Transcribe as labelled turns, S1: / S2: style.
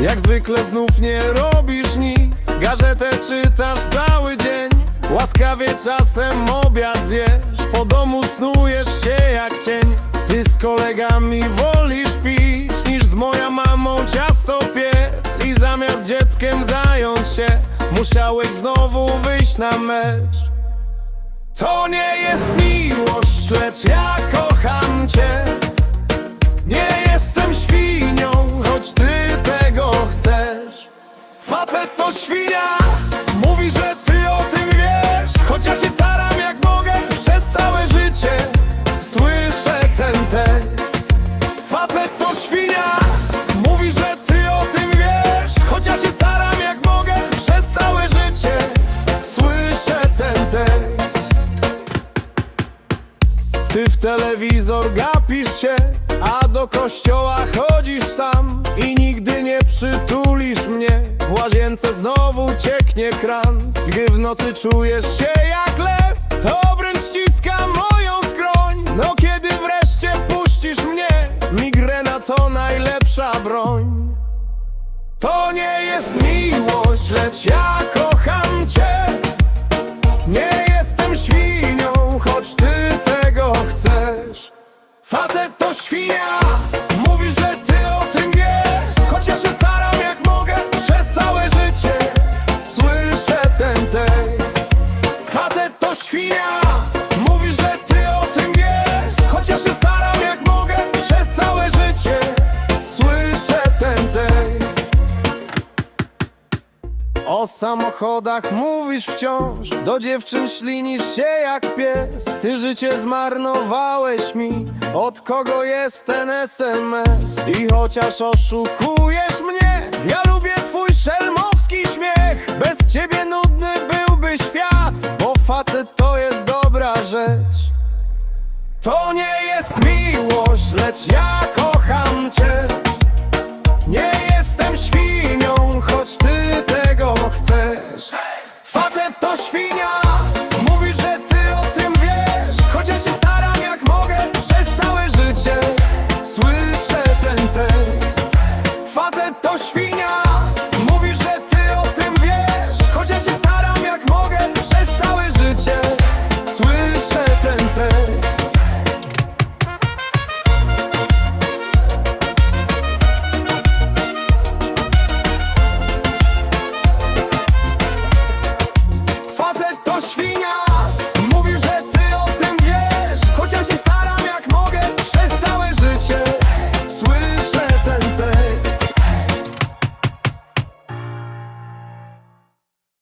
S1: Jak zwykle znów nie robisz nic. Gazetę czytasz cały dzień. Łaskawie czasem obiad zjesz. Po domu snujesz się jak cień. Ty z kolegami wolisz pić Niż z moją mamą ciasto piec. I zamiast dzieckiem zająć się Musiałeś znowu wyjść na mecz. To nie jest miłość, lecz ja kocham cię Facet to świnia, mówi, że ty o tym wiesz. Choć ja się staram jak mogę przez całe życie Słyszę ten tekst. Facet to świnia, mówi, że ty o tym wiesz. Choć ja się staram jak mogę przez całe życie Słyszę ten tekst. Ty w telewizor gapisz się, a do kościoła łazience znowu cieknie kran. Gdy w nocy czujesz się jak lew, to obręcz ściska moją skroń. No kiedy wreszcie puścisz mnie, migrena to najlepsza broń. To nie jest miłość, lecz ja kocham cię. Nie jestem świnią, choć ty tego chcesz. Facet to świnia, o samochodach mówisz wciąż Do dziewczyn ślinisz się jak pies. Ty życie zmarnowałeś mi Od kogo jest ten SMS? I chociaż oszukujesz mnie Ja lubię twój szelmowski śmiech. Bez ciebie nudny byłby świat Bo facet to jest dobra rzecz. To nie jest miłość, lecz ja kocham cię. Nie